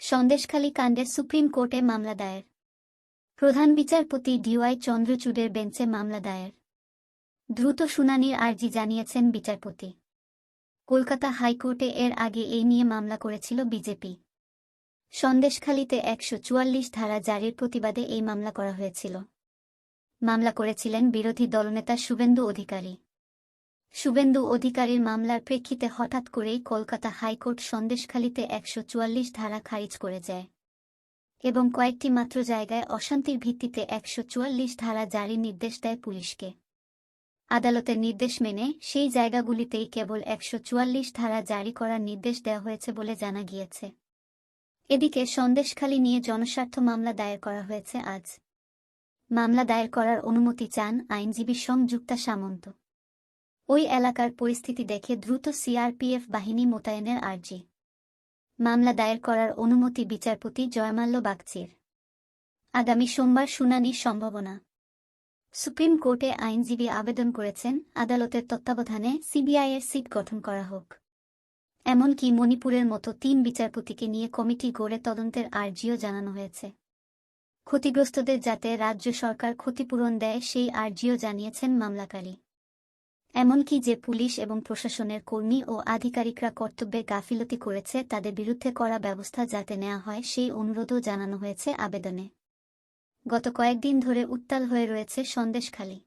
সন্দেশখালী কাণ্ডে সুপ্রিম কোর্টে মামলা দায়ের। প্রধান বিচারপতি ডিওয়াই চন্দ্রচূড়ের বেঞ্চে মামলা দায়ের। দ্রুত শুনানির আর্জি জানিয়েছেন বিচারপতি। কলকাতা হাইকোর্টে এর আগে এই নিয়ে মামলা করেছিল বিজেপি। সন্দেশখালীতে একশো চুয়াল্লিশ ধারা জারির প্রতিবাদে এই মামলা করা হয়েছিল। মামলা করেছিলেন বিরোধী দলনেতা শুভেন্দু অধিকারী। শুভেন্দু অধিকারীর মামলার প্রেক্ষিতে হঠাৎ করেই কলকাতা হাইকোর্ট সন্দেশখালীতে একশো চুয়াল্লিশ ধারা খারিজ করে যায় এবং কয়েকটি মাত্র জায়গায় অশান্তির ভিত্তিতে একশো চুয়াল্লিশ ধারা জারির নির্দেশ দেয় পুলিশকে। আদালতের নির্দেশ মেনে সেই জায়গাগুলিতেই কেবল একশো চুয়াল্লিশ ধারা জারি করার নির্দেশ দেওয়া হয়েছে বলে জানা গিয়েছে। এদিকে সন্দেশখালী নিয়ে জনস্বার্থ মামলা দায়ের করা হয়েছে আজ। মামলা দায়ের করার অনুমতি চান আইনজীবী সংযুক্তা সামন্ত। ওই এলাকার পরিস্থিতি দেখে দ্রুত সিআরপিএফ বাহিনী মোতায়েনের আর্জি। মামলা দায়ের করার অনুমতি বিচারপতি জয়মাল্য বাগচির। আগামী সোমবার শুনানির সম্ভাবনা। সুপ্রিম কোর্টে আইনজীবী আবেদন করেছেন, আদালতের তত্ত্বাবধানে সিবিআইয়ের সিট গঠন করা হোক। এমনকি মণিপুরের মতো তিন বিচারপতিকে নিয়ে কমিটি গড়ে তদন্তের আর্জিও জানানো হয়েছে। ক্ষতিগ্রস্তদের যাতে রাজ্য সরকার ক্ষতিপূরণ দেয় সেই আর্জিও জানিয়েছেন মামলাকারী। এমনকি যে পুলিশ এবং প্রশাসনের কর্মী ও আধিকারিকরা কর্তব্যে গাফিলতি করেছে তাদের বিরুদ্ধে করা ব্যবস্থা যাতে নেওয়া হয় সেই অনুরোধও জানানো হয়েছে আবেদনে। গত কয়েকদিন ধরে উত্তাল হয়ে রয়েছে সন্দেশখালী।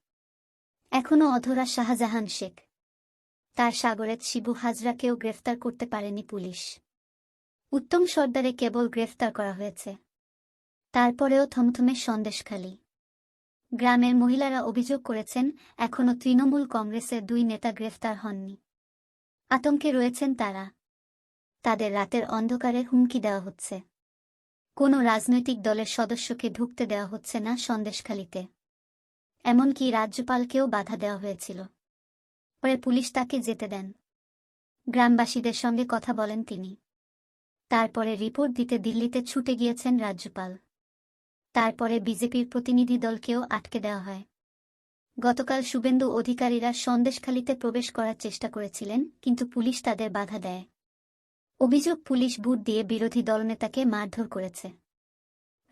এখনও অধরা শাহজাহান শেখ। তার সাগরেত শিবু হাজরাকেও গ্রেফতার করতে পারেনি পুলিশ। উত্তম সর্দারে কেবল গ্রেফতার করা হয়েছে। তারপরেও থমথমে সন্দেশখালী। গ্রামের মহিলারা অভিযোগ করেছেন, এখনও তৃণমূল কংগ্রেসের দুই নেতা গ্রেফতার হননি। আতঙ্কে রয়েছেন তারা। তাদের রাতের অন্ধকারে হুমকি দেওয়া হচ্ছে। কোনো রাজনৈতিক দলের সদস্যকে ঢুকতে দেওয়া হচ্ছে না সন্দেশখালিতে। এমনকি রাজ্যপালকেও বাধা দেওয়া হয়েছিল। পরে পুলিশ তাকে যেতে দেন। গ্রামবাসীদের সঙ্গে কথা বলেন তিনি। তারপরে রিপোর্ট দিতে দিল্লিতে ছুটে গিয়েছেন রাজ্যপাল। তারপরে বিজেপির প্রতিনিধি দলকেও আটকে দেওয়া হয়। গতকাল শুভেন্দু অধিকারীরা সন্দেশখালিতে প্রবেশ করার চেষ্টা করেছিলেন, কিন্তু পুলিশ তাদের বাধা দেয়। অভিযোগ পুলিশ বুট দিয়ে বিরোধী দলনেতাকে মারধর করেছে।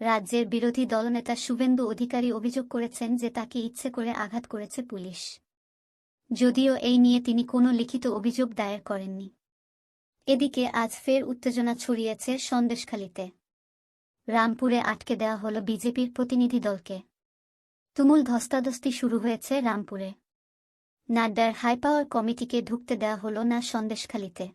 রাজ্যের বিরোধী দলনেতা শুভেন্দু অধিকারী অভিযোগ করেছেন যে তাকে ইচ্ছে করে আঘাত করেছে পুলিশ। যদিও এই নিয়ে তিনি কোনো লিখিত অভিযোগ দায়ের করেননি। এদিকে আজ ফের উত্তেজনা ছড়িয়েছে সন্দেশখালীতে। রামপুরে আটকে দেওয়া হল বিজেপির প্রতিনিধি দলকে। তুমুল ধস্তাধস্তি শুরু হয়েছে রামপুরে। নাড্ডার হাইপাওয়ার কমিটিকে ঢুকতে দেওয়া হল না সন্দেশখালীতে।